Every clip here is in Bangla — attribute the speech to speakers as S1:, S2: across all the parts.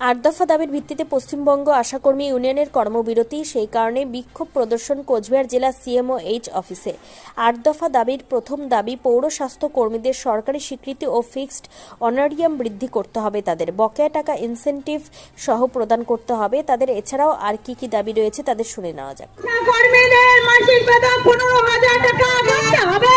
S1: আট দফা দাবির ভিত্তিতে পশ্চিমবঙ্গ আশাকর্মী ইউনিয়নের কর্মবিরতি, সেই কারণে বিক্ষোভ প্রদর্শন কোচবিহার জেলা সিএমও এইচ অফিসে। আট দফা দাবির প্রথম দাবি, পৌর স্বাস্থ্য কর্মীদের সরকারি স্বীকৃতি ও ফিক্সড অনারিয়াম বৃদ্ধি করতে হবে তাদের। বকেয়া টাকা ইনসেন্টিভ সহ প্রদান করতে হবে। তাদের এছাড়াও আর কি কি দাবি রয়েছে তাদের শুনে নেওয়া যাক।
S2: কর্মীদের মাসিক বেতন পনেরো হাজার টাকা হবে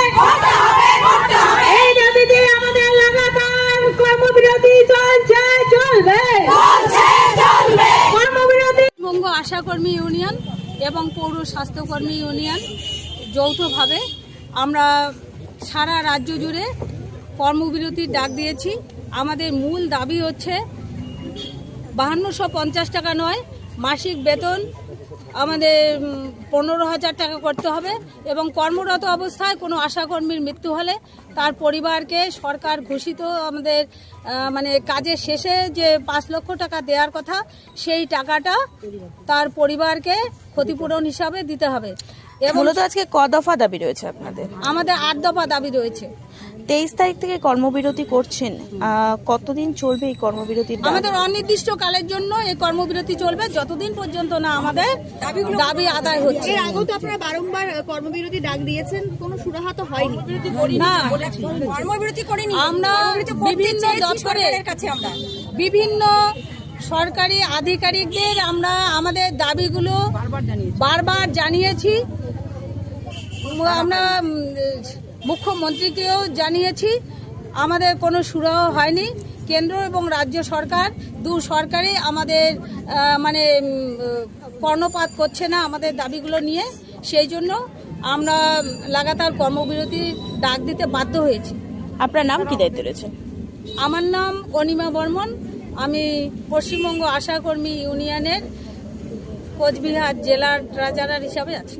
S3: আশাকর্মী ইউনিয়ন এবং পৌর স্বাস্থ্যকর্মী ইউনিয়ন যৌথভাবে আমরা সারা রাজ্য জুড়ে কর্মবিরতির ডাক দিয়েছি। আমাদের মূল দাবি হচ্ছে বাহান্নশো পঞ্চাশ টাকা নয় মাসিক বেতন আমাদের পনেরো হাজার টাকা করতে হবে এবং কর্মরত অবস্থায় কোনো আশাকর্মীর মৃত্যু হলে তার পরিবারকে সরকার ঘোষিত আমাদের মানে কাজের শেষে যে পাঁচ লক্ষ টাকা দেওয়ার কথা সেই টাকাটা তার পরিবারকে ক্ষতিপূরণ হিসাবে দিতে হবে। এবং
S4: মূলত আজকে ক দফা দাবি রয়েছে আপনাদের?
S3: আমাদের আট দফা দাবি রয়েছে।
S4: তেইশ তারিখ থেকে কর্মবিরতি করছেন। কতদিন চলবে এই কর্মবিরতি?
S3: আমাদের অনির্দিষ্ট কালের জন্য এই কর্মবিরতি চলবে। যতদিন পর্যন্ত না আমাদের দাবি আদায় হচ্ছে।
S5: এর আগেও তো আপনারা বারংবার কর্মবিরতি ডাক দিয়েছেন। কোনো সুরাহা তো হয়নি।
S3: না।
S5: কর্মবিরতি করেনি।
S3: আমরা বিভিন্ন দপ্তরের কাছে আমরা। বিভিন্ন সরকারি আধিকারিকদের আমরা আমাদের দাবিগুলো বারবার জানিয়েছি। আমরা মুখ্যমন্ত্রীকেও জানিয়েছি আমাদের কোনো সুরাহ হয়নি। কেন্দ্র এবং রাজ্য সরকার দু সরকারই আমাদের মানে কর্ণপাত করছে না আমাদের দাবিগুলো নিয়ে। সেই জন্য আমরা লাগাতার কর্মবিরতি ডাক দিতে বাধ্য হয়েছি।
S4: আপনার নাম কি দায়িত্ব রয়েছে?
S3: আমার নাম অনিমা বর্মন। আমি পশ্চিমবঙ্গ আশাকর্মী ইউনিয়নের কোচবিহার জেলার ট্রেজারার হিসাবে আছি।